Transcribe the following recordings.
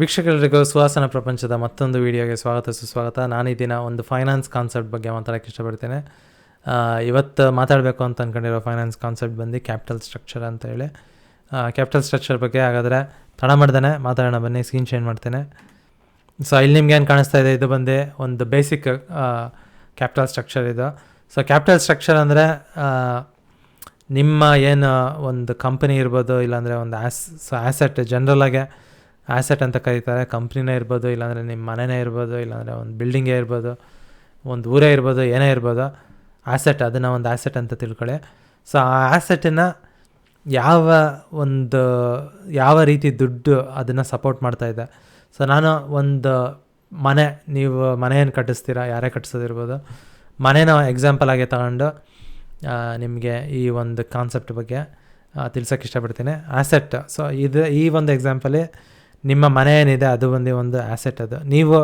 ವೀಕ್ಷಕರಿಗೂ ಸುವಾಸನ ಪ್ರಪಂಚದ ಮತ್ತೊಂದು ವಿಡಿಯೋಗೆ ಸ್ವಾಗತ, ಸುಸ್ವಾಗತ. ನಾನು ಈ ದಿನ ಒಂದು ಫೈನಾನ್ಸ್ ಕಾನ್ಸೆಪ್ಟ್ ಬಗ್ಗೆ ಮಾತಾಡೋಕ್ಕೆ ಇಷ್ಟಪಡ್ತೇನೆ. ಇವತ್ತು ಮಾತಾಡಬೇಕು ಅಂತ ಅಂದ್ಕೊಂಡಿರೋ ಫೈನಾನ್ಸ್ ಕಾನ್ಸೆಪ್ಟ್ ಬಂದು ಕ್ಯಾಪಿಟಲ್ ಸ್ಟ್ರಕ್ಚರ್ ಅಂತ ಹೇಳಿ. ಕ್ಯಾಪಿಟಲ್ ಸ್ಟ್ರಕ್ಚರ್ ಬಗ್ಗೆ ಹಾಗಾದರೆ ತಡ ಮಾಡ್ದೇ ಮಾತಾಡೋಣ ಬನ್ನಿ ಸ್ಕ್ರೀನ್ ಚೇಂಜ್ ಮಾಡ್ತೇನೆ. ಸೊ ಇಲ್ಲಿ ನಿಮ್ಗೆ ಏನು ಕಾಣಿಸ್ತಾ ಇದೆ? ಇದು ಬಂದು ಒಂದು ಬೇಸಿಕ್ ಕ್ಯಾಪಿಟಲ್ ಸ್ಟ್ರಕ್ಚರ್ ಇದು. ಸೊ ಕ್ಯಾಪಿಟಲ್ ಸ್ಟ್ರಕ್ಚರ್ ಅಂದರೆ ನಿಮ್ಮ ಏನು ಒಂದು ಕಂಪನಿ ಇರ್ಬೋದು, ಇಲ್ಲಾಂದರೆ ಒಂದು ಆ್ಯಸ್ ಸೊ ಆ್ಯಸೆಟ್ ಜನ್ರಲಾಗೆ ಆ್ಯಸೆಟ್ ಅಂತ ಕರೀತಾರೆ. ಕಂಪ್ನಿನೇ ಇರ್ಬೋದು, ಇಲ್ಲಾಂದರೆ ನಿಮ್ಮ ಮನೆನೇ ಇರ್ಬೋದು, ಇಲ್ಲಾಂದರೆ ಒಂದು ಬಿಲ್ಡಿಂಗೇ ಇರ್ಬೋದು, ಒಂದು ಊರೇ ಇರ್ಬೋದು, ಏನೇ ಇರ್ಬೋದು. ಆ್ಯಸೆಟ್ ಅದನ್ನು ಒಂದು ಆ್ಯಸೆಟ್ ಅಂತ ತಿಳ್ಕೊಳ್ಳಿ. ಸೊ ಆ ಆ್ಯಸೆಟನ್ನು ಯಾವ ಒಂದು, ಯಾವ ರೀತಿ ದುಡ್ಡು ಅದನ್ನು ಸಪೋರ್ಟ್ ಮಾಡ್ತಾ ಇದೆ. ಸೊ ನಾನು ಒಂದು ಮನೆ, ನೀವು ಮನೆಯನ್ನು ಕಟ್ಟಿಸ್ತೀರಾ, ಯಾರೇ ಕಟ್ಟಿಸೋದಿರ್ಬೋದು. ಮನೇನ ಎಕ್ಸಾಂಪಲ್ ಆಗಿ ತಗೊಂಡು ನಿಮಗೆ ಈ ಒಂದು ಕಾನ್ಸೆಪ್ಟ್ ಬಗ್ಗೆ ತಿಳ್ಸೋಕ್ಕೆ ಇಷ್ಟಪಡ್ತೀನಿ. ಆ್ಯಸೆಟ್ ಸೊ ಇದು ಈ ಒಂದು ಎಕ್ಸಾಂಪಲಿ ನಿಮ್ಮ ಮನೆ ಏನಿದೆ ಅದು ಬಂದು ಒಂದು ಆ್ಯಸೆಟ್ ಅದು. ನೀವು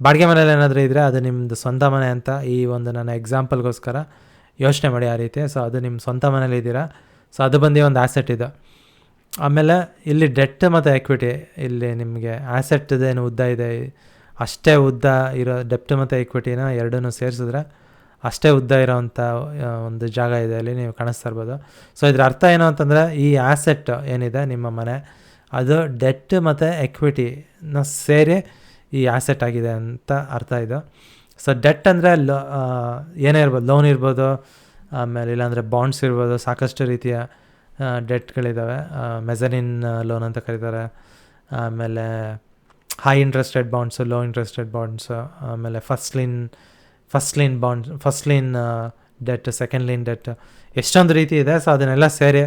ಬಾಡಿಗೆ ಮನೇಲಿ ಏನಾದರೂ ಇದ್ದರೆ ಅದು ನಿಮ್ಮದು ಸ್ವಂತ ಮನೆ ಅಂತ ಈ ಒಂದು ನನ್ನ ಎಕ್ಸಾಂಪಲ್ಗೋಸ್ಕರ ಯೋಚನೆ ಮಾಡಿ ಆ ರೀತಿ. ಸೊ ಅದು ನಿಮ್ಮ ಸ್ವಂತ ಮನೇಲಿ ಇದ್ದೀರಾ? ಸೊ ಅದು ಬಂದು ಒಂದು ಆ್ಯಸೆಟ್ ಇದು. ಆಮೇಲೆ ಇಲ್ಲಿ ಡೆಟ್ ಮತ್ತು ಎಕ್ವಿಟಿ ಇಲ್ಲಿ ನಿಮಗೆ ಆ್ಯಸೆಟ್ದೇನು ಉದ್ದ ಇದೆ. ಅಷ್ಟೇ ಉದ್ದ ಇರೋ ಡೆಪ್ಟ್ ಮತ್ತು ಇಕ್ವಿಟಿನ ಎರಡನ್ನೂ ಸೇರಿಸಿದ್ರೆ ಅಷ್ಟೇ ಉದ್ದ ಇರೋವಂಥ ಒಂದು ಜಾಗ ಇದೆ ಅಲ್ಲಿ ನೀವು ಕಾಣಿಸ್ತಾ ಇರ್ಬೋದು. ಸೊ ಇದರ ಅರ್ಥ ಏನು ಅಂತಂದರೆ ಈ ಆ್ಯಸೆಟ್ ಏನಿದೆ ನಿಮ್ಮ ಮನೆ ಅದು ಡೆಟ್ ಮತ್ತು ಎಕ್ವಿಟಿನ ಸೇರಿ ಈ ಆ್ಯಸೆಟ್ ಆಗಿದೆ ಅಂತ ಅರ್ಥ ಇದು. ಸೊ ಡೆಟ್ ಅಂದರೆ ಲೋ ಏನೇ ಇರ್ಬೋದು ಲೋನ್ ಇರ್ಬೋದು, ಆಮೇಲೆ ಇಲ್ಲಾಂದರೆ ಬಾಂಡ್ಸ್ ಇರ್ಬೋದು, ಸಾಕಷ್ಟು ರೀತಿಯ ಡೆಟ್ಗಳಿದ್ದಾವೆ ಮೆಸರಿನ್ ಲೋನ್ ಅಂತ ಕರೀತಾರೆ. ಆಮೇಲೆ high interested bonds low interested bonds ಆಮೇಲೆ first lien first lien bonds first lien debt second lien debt ಎಷ್ಟೊಂದು ರೀತಿ ಇದೆ. ಸೊ ಅದನ್ನೆಲ್ಲ ಸೇರಿ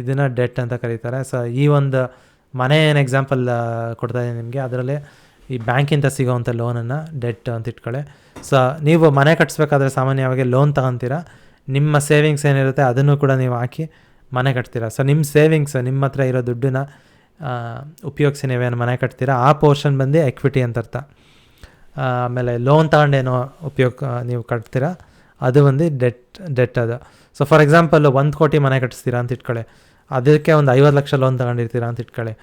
ಇದನ್ನು ಡೆಟ್ ಅಂತ ಕರೀತಾರೆ. ಸೊ ಈ ಒಂದು ಮನೆ ಏನು ಎಕ್ಸಾಂಪಲ್ ಕೊಡ್ತಾ ಇದ್ದೀನಿ ನಿಮಗೆ. ಅದರಲ್ಲಿ ಈ ಬ್ಯಾಂಕಿಂದ ಸಿಗೋವಂಥ ಲೋನನ್ನು ಡೆಟ್ ಅಂತ ಇಟ್ಕೊಳ್ಳಿ. ಸೊ ನೀವು ಮನೆ ಕಟ್ಟಿಸ್ಬೇಕಾದ್ರೆ ಸಾಮಾನ್ಯವಾಗಿ ಲೋನ್ ತಗೊತೀರಾ? ನಿಮ್ಮ ಸೇವಿಂಗ್ಸ್ ಏನಿರುತ್ತೆ ಅದನ್ನು ಕೂಡ ನೀವು ಹಾಕಿ ಮನೆ ಕಟ್ತೀರಾ? ಸೊ ನಿಮ್ಮ ಸೇವಿಂಗ್ಸ್ ನಿಮ್ಮ ಹತ್ರ ಇರೋ ದುಡ್ಡನ್ನ ಉಪಯೋಗಿಸಿ ನೀವೇನು ಮನೆ ಕಟ್ತೀರಾ? ಆ ಪೋರ್ಷನ್ ಬಂದು ಎಕ್ವಿಟಿ ಅಂತ ಅರ್ಥ. ಆಮೇಲೆ ಲೋನ್ ತಗೊಂಡೇನೋ ಉಪಯೋಗ, ನೀವು ಕಟ್ತೀರಾ? ಅದು ಒಂದು ಡೆಟ್ ಡೆಟ್ ಅದು. ಸೊ ಫಾರ್ ಎಕ್ಸಾಂಪಲ್ ಒಂದು ಕೋಟಿ ಮನೆ ಕಟ್ಟಿಸ್ತೀರಾ ಅಂತ ಇಟ್ಕೊಳ್ಳಿ. ಅದಕ್ಕೆ ಒಂದು ಐವತ್ತು ಲಕ್ಷ ಲೋನ್ ತಗೊಂಡಿರ್ತೀರಾ ಅಂತ ಇಟ್ಕೊಳ್ಳಿ.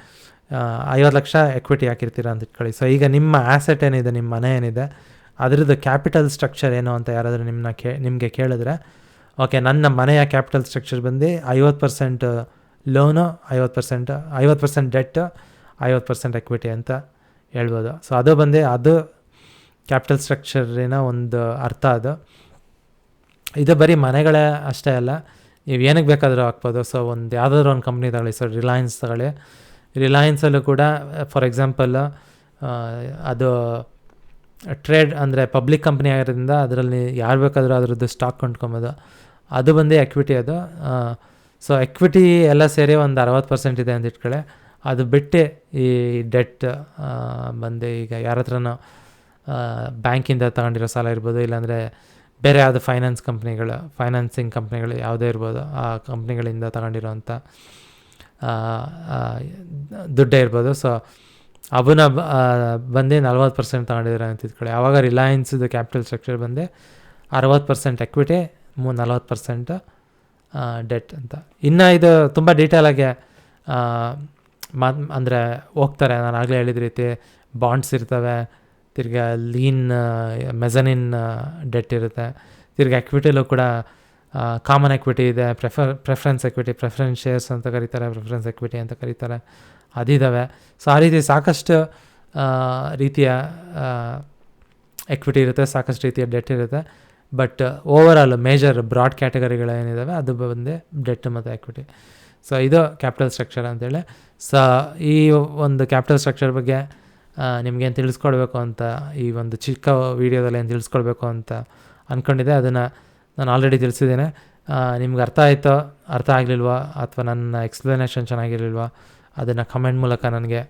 ಐವತ್ತು ಲಕ್ಷ ಎಕ್ವಿಟಿ ಹಾಕಿರ್ತೀರಾ ಅಂತ ಇಟ್ಕೊಳ್ಳಿ. ಸೊ ಈಗ ನಿಮ್ಮ ಆ್ಯಸೆಟ್ ಏನಿದೆ, ನಿಮ್ಮ ಮನೆ ಏನಿದೆ, ಅದರದ್ದು ಕ್ಯಾಪಿಟಲ್ ಸ್ಟ್ರಕ್ಚರ್ ಏನು ಅಂತ ಯಾರಾದರೂ ನಿಮ್ಮನ್ನ ಕೇ, ನಿಮಗೆ ಕೇಳಿದ್ರೆ ಓಕೆ ನನ್ನ ಮನೆಯ ಕ್ಯಾಪಿಟಲ್ ಸ್ಟ್ರಕ್ಚರ್ ಬಂದು ಐವತ್ತು ಪರ್ಸೆಂಟ್ ಲೋನು ಐವತ್ತು ಪರ್ಸೆಂಟ್ ಐವತ್ತು ಪರ್ಸೆಂಟ್ ಡೆಟ್ ಐವತ್ತು ಪರ್ಸೆಂಟ್ ಎಕ್ವಿಟಿ ಅಂತ ಹೇಳ್ಬೋದು. ಸೊ ಅದು ಬಂದು, ಅದು ಕ್ಯಾಪಿಟಲ್ ಸ್ಟ್ರಕ್ಚರಿನ ಒಂದು ಅರ್ಥ ಅದು. ಇದು ಬರೀ ಮನೆಗಳೇ ಅಷ್ಟೇ ಅಲ್ಲ, ನೀವು ಏನಕ್ಕೆ ಬೇಕಾದರೂ ಹಾಕ್ಬೋದು. ಸೊ ಒಂದು ಯಾವುದಾದ್ರೂ ಒಂದು ಕಂಪ್ನಿ ತಗೊಳ್ಳಿ ಸರ್ ರಿಲಯನ್ಸ್ ತಗೊಳ್ಳಿ ರಿಲಯನ್ಸಲ್ಲೂ ಕೂಡ ಫಾರ್ ಎಕ್ಸಾಂಪಲ್ ಅದು ಟ್ರೇಡ್ ಅಂದರೆ ಪಬ್ಲಿಕ್ ಕಂಪ್ನಿ ಆಗಿರೋದ್ರಿಂದ ಅದರಲ್ಲಿ ಯಾರು ಬೇಕಾದರೂ ಅದರದ್ದು ಸ್ಟಾಕ್ ಕೊಂಡ್ಕೊಬೋದು. ಅದು ಬಂದು ಎಕ್ವಿಟಿ ಅದು. ಸೊ ಎಕ್ವಿಟಿ ಎಲ್ಲ ಸೇರಿ ಒಂದು ಅರವತ್ತು ಪರ್ಸೆಂಟ್ ಇದೆ ಅಂತ ಇಟ್ಕೊಳ್ಳಿ ಅದು ಬಿಟ್ಟು ಈ ಡೆಟ್ ಬಂದು ಈಗ ಯಾರ ಹತ್ರನೂ ಬ್ಯಾಂಕಿಂದ ತಗೊಂಡಿರೋ ಸಾಲ ಇರ್ಬೋದು, ಇಲ್ಲಾಂದರೆ ಬೇರೆ ಯಾವುದೇ ಫೈನಾನ್ಸ್ ಕಂಪ್ನಿಗಳ ಫೈನಾನ್ಸಿಂಗ್ ಕಂಪ್ನಿಗಳು ಯಾವುದೇ ಇರ್ಬೋದು ಆ ಕಂಪ್ನಿಗಳಿಂದ ಆ, ದುಡ್ಡೇ ಇರ್ಬೋದು. ಸೊ ಅವನ್ನ ಬಂದು ನಲ್ವತ್ತು ಪರ್ಸೆಂಟ್ ತಗೊಂಡಿದ್ದಾರೆ ಅಂತ ಯಾವಾಗ ರಿಲಯನ್ಸ್ದು ಕ್ಯಾಪಿಟಲ್ ಸ್ಟ್ರಕ್ಚರ್ ಬಂದು ಅರವತ್ತು ಪರ್ಸೆಂಟ್ ಎಕ್ವಿಟಿ ಮೂ ನಲ್ವತ್ತು ಪರ್ಸೆಂಟ್ ಡೆಟ್ ಅಂತ. ಇನ್ನು ಇದು ತುಂಬ ಡೀಟೇಲಾಗಿ ಮಾತ್ ಅಂದರೆ ಹೋಗ್ತಾರೆ. ನಾನು ಆಗಲೇ ಹೇಳಿದ ರೀತಿ ಬಾಂಡ್ಸ್ ಇರ್ತವೆ ತಿರ್ಗಾ ಲೀನ್ ಮೆಸನಿನ್ ಡೆಟ್ ಇರುತ್ತೆ. ತಿರ್ಗಿ ಎಕ್ವಿಟಿಲೂ ಕೂಡ ಕಾಮನ್ ಎಕ್ವಿಟಿ ಇದೆ. Prefer preference equity preference shares ಅಂತ ಕರೀತಾರೆ. ಪ್ರೆಫರೆನ್ಸ್ ಎಕ್ವಿಟಿ ಅಂತ ಕರೀತಾರೆ. ಅದಿದ್ದಾವೆ ಸೊ ಆ ರೀತಿ ಸಾಕಷ್ಟು ರೀತಿಯ ಎಕ್ವಿಟಿ ಇರುತ್ತೆ. ಸಾಕಷ್ಟು ರೀತಿಯ ಡೆಟ್ ಇರುತ್ತೆ. But over all major broad ಕ್ಯಾಟಗರಿಗಳು ಏನಿದ್ದಾವೆ ಅದು ಬಂದು ಡೆಟ್ ಮತ್ತು ಎಕ್ವಿಟಿ ಸೊ ಇದು ಕ್ಯಾಪಿಟಲ್ ಸ್ಟ್ರಕ್ಚರ್ ಅಂತೇಳಿ. ಸೊ ಈ ಒಂದು ಕ್ಯಾಪಿಟಲ್ ಸ್ಟ್ರಕ್ಚರ್ ಬಗ್ಗೆ ನಿಮಗೇನು ತಿಳಿಸ್ಕೊಡ್ಬೇಕು ಅಂತ ಈ ಒಂದು ಚಿಕ್ಕ ವೀಡಿಯೋದಲ್ಲಿ ಏನು ತಿಳಿಸ್ಕೊಡ್ಬೇಕು ಅಂತ ಅಂದ್ಕೊಂಡಿದ್ದೆ ಅದನ್ನು ನಾನು ಆಲ್ರೆಡಿ ತಿಳಿಸಿದ್ದೇನೆ. ನಿಮ್ಗೆ ಅರ್ಥ ಆಯಿತೋ, ಅರ್ಥ ಆಗಲಿಲ್ವಾ, ಅಥವಾ ನನ್ನ ಎಕ್ಸ್ಪ್ಲನೇಷನ್ ಚೆನ್ನಾಗಿರಲಿಲ್ವಾ, ಅದನ್ನು ಕಮೆಂಟ್ ಮೂಲಕ ನನಗೆ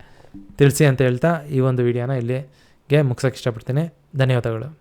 ತಿಳಿಸಿ ಅಂತ ಹೇಳ್ತಾ ಈ ಒಂದು ವಿಡಿಯೋನ ಇಲ್ಲಿಗೆ ಮುಗ್ಸೋಕ್ಕೆ ಇಷ್ಟಪಡ್ತೀನಿ. ಧನ್ಯವಾದಗಳು.